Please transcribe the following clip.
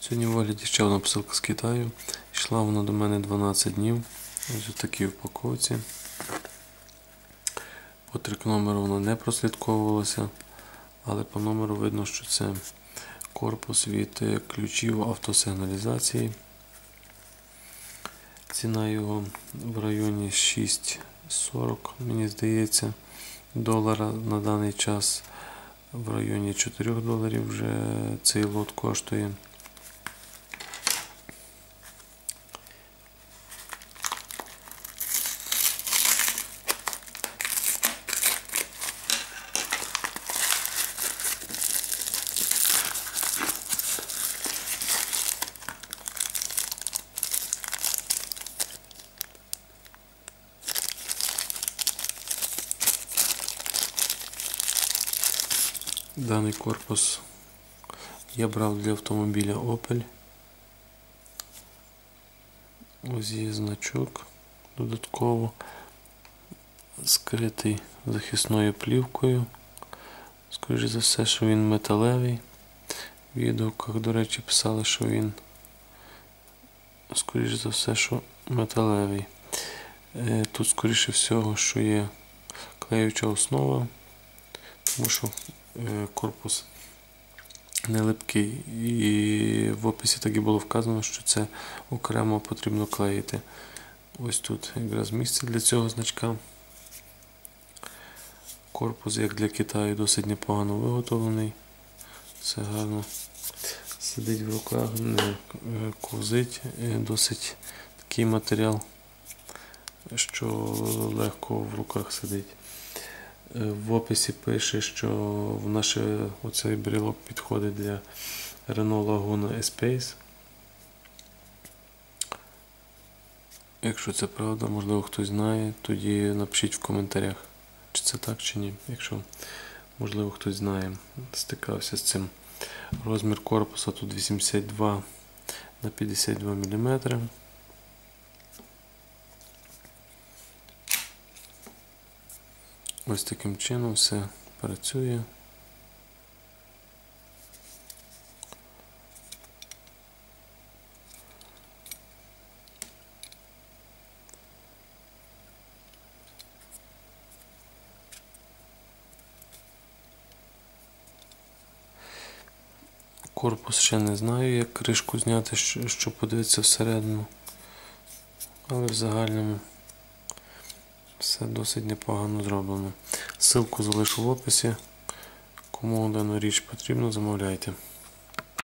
Сьогодні в огляді ще одна посилка з Китаю. Йшла вона до мене 12 днів. Ось у такій упаковці. По трик номеру вона не прослідковувалася, але по номеру видно, що це корпус від е, ключів автосигналізації. Ціна його в районі 6,40, мені здається, долара на даний час в районі 4 доларів вже цей лот коштує. Даний корпус я брав для автомобіля Opel. Ось є значок додатково скритий захисною плівкою. Скоріше за все, що він металевий. В відгуках, до речі, писали, що він, скоріше за все, що металевий. Е, Тут, скоріше всього, що є клеюча основа, тому що корпус не липкий. І в описі так і було вказано, що це окремо потрібно клеїти. Ось тут якраз місце для цього значка. Корпус, як для Китаю, досить непогано виготовлений. Все гарно сидить в руках, не е, ковзить, Е, досить такий матеріал, що легко в руках сидить. Е, В описі пише, що в наше оцей брелок підходить для Renault Laguna Espace. Якщо це правда, можливо хтось знає, тоді напишіть в коментарях, чи це так чи ні. Якщо можливо хтось знає, стикався з цим. Розмір корпуса тут 82 на 52 мм. Ось таким чином все працює. Корпус ще не знаю, як кришку зняти, що- щоб подивитися всередину. Але в загальному все досить непогано зроблено. Силку залишу в описі. Кому дану річ потрібно, замовляйте.